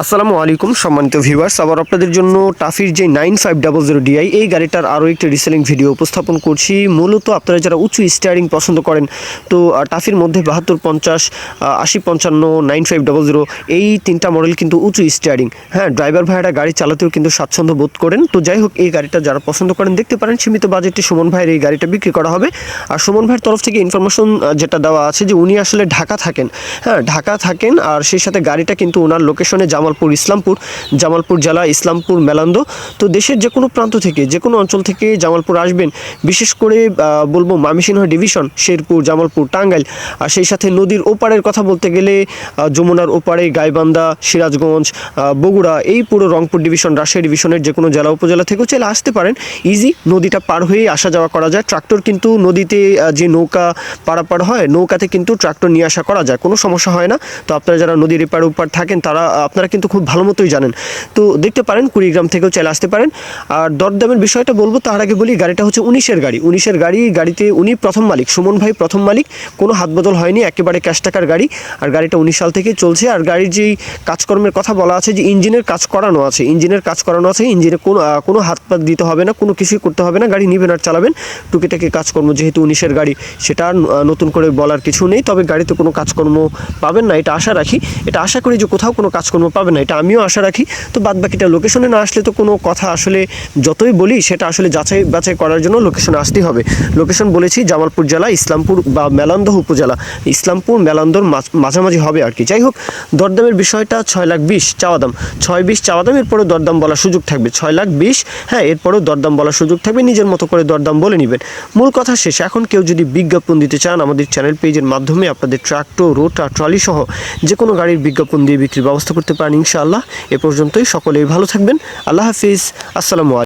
আসসালামু আলাইকুম, সম্মানিত ভিউয়ার্স আবার আপনাদের জন্য টাফির যে nine five double zero DI এই গাড়িটার আরও একটি রিসেলিং ভিডিও উপস্থাপন করছি। মূলত আপনারা যারা উঁচু স্টিয়ারিং পছন্দ করেন, তো টাফির মধ্যে বাহাত্তর পঞ্চাশ আশি পঞ্চান্ন নাইন ফাইভ ডাবল জিরো এই তিনটা মডেল কিন্তু উঁচু স্টিয়ারিং হ্যাঁ ড্রাইভার ভাইয়েরা গাড়ি চালাতেও কিন্তু স্বাচ্ছন্দ্য বোধ করেন। তো যাই হোক, এই গাড়িটা যারা পছন্দ করেন, দেখতে পারেন সীমিত বাজেটে সুমন ভাইয়ের এই গাড়িটা বিক্রি করা হবে। আর সুমন ভাইয়ের তরফ থেকে ইনফরমেশন যেটা দেওয়া আছে যে উনি আসলে ঢাকা থাকেন। হ্যাঁ ঢাকা থাকেন আর সেই সাথে গাড়িটা কিন্তু ওনার লোকেশনে জামালপুর, ইসলামপুর, জামালপুর জেলা, ইসলামপুর, মেলান্দ। তো দেশের যে কোনো প্রান্ত থেকে যে কোনো অঞ্চল থেকে জামালপুর আসবেন, বিশেষ করে বলব মামিসিংহ ডিভিশন, শেরপুর, জামালপুর, টাঙ্গাইল, আর সেই সাথে নদীর ওপারের কথা বলতে গেলে যমুনার ওপারে, গাইবান্ধা, সিরাজগঞ্জ বগুড়া, এই পুরো রংপুর ডিভিশন, রাজশাহী ডিভিশনের যে কোনো জেলা, উপজেলা থেকেও চাইলে আসতে পারেন। ইজি, নদীটা পার হয়েই আসা যাওয়া করা যায়। ট্রাক্টর কিন্তু নদীতে যে নৌকা পারাপার হয়, নৌকাতে কিন্তু ট্রাক্টর নিয়ে আসা করা যায়, কোনো সমস্যা হয় না। তো আপনারা যারা নদীর এপার ওপার থাকেন, তারা, আপনারা কিন্তু খুব ভালো মতোই জানেন। তো দেখতে পারেন, কুড়িগ্রাম থেকেও চাইলে আসতে পারেন। আর দরদামের বিষয়টা বলব, তার আগে বলি, গাড়িটা হচ্ছে উনিশের গাড়ি। উনিশের গাড়ি, গাড়িতে উনি প্রথম মালিক, সুমন ভাই প্রথম মালিক। কোনো হাত বদল হয়নি, একেবারে ক্যাশ টাকার গাড়ি। আর গাড়িটা উনিশ সাল থেকে চলছে। আর গাড়ির যেই কাজকর্মের কথা বলা আছে, যে ইঞ্জিনের কাজ করানো আছে, ইঞ্জিনের কাজ করানো আছে, ইঞ্জিনে কোনো কোনো হাত পাত দিতে হবে না, কোনো কিছুই করতে হবে না, গাড়ি নিবেন আর চালাবেন। টুকিটাকি কাজকর্ম, যেহেতু উনিশের গাড়ি, সেটা নতুন করে বলার কিছু নেই। তবে গাড়িতে কোনো কাজকর্ম পাবেন না, এটা আশা রাখি। এটা আশা করি যে কোথাও কোনো কাজকর্ম পাবেন না, এটা আমিও আশা রাখি। তো বাদ বাকিটা লোকেশনে না আসলে তো কোনো কথা আসলে যতই বলি, সেটা আসলে যাচাই বাছাই করার জন্য লোকেশনে আসতেই হবে। লোকেশন বলেছি জামালপুর জেলা, ইসলামপুর বা মেলান্দহ উপজেলা। ইসলামপুর, মেলান্দর মাঝ- মাঝামাঝি হবে আর কি। যাই হোক, দরদামের বিষয়টা ছয় লাখ বিশ চাওয়া দাম। ছয় বিশ চাওয়া দাম, এরপরেও দরদাম বলার সুযোগ থাকবে। ছয় লাখ বিশ হ্যাঁ এরপরেও দরদাম বলার সুযোগ থাকবে। নিজের মতো করে দরদাম বলে নেবেন। মূল কথা শেষ। এখন কেউ যদি বিজ্ঞাপন দিতে চান, আমাদের চ্যানেল পেজের মাধ্যমে আপনাদের ট্রাক্টর রোটা ট্রলি সহ যে কোনো গাড়ির বিজ্ঞাপন দিয়ে বিক্রির ব্যবস্থা করতে পারেন। ইনশাআল্লাহ। এ পর্যন্তই। সকলেই ভালো থাকবেন। আল্লাহ হাফিজ। আসসালামু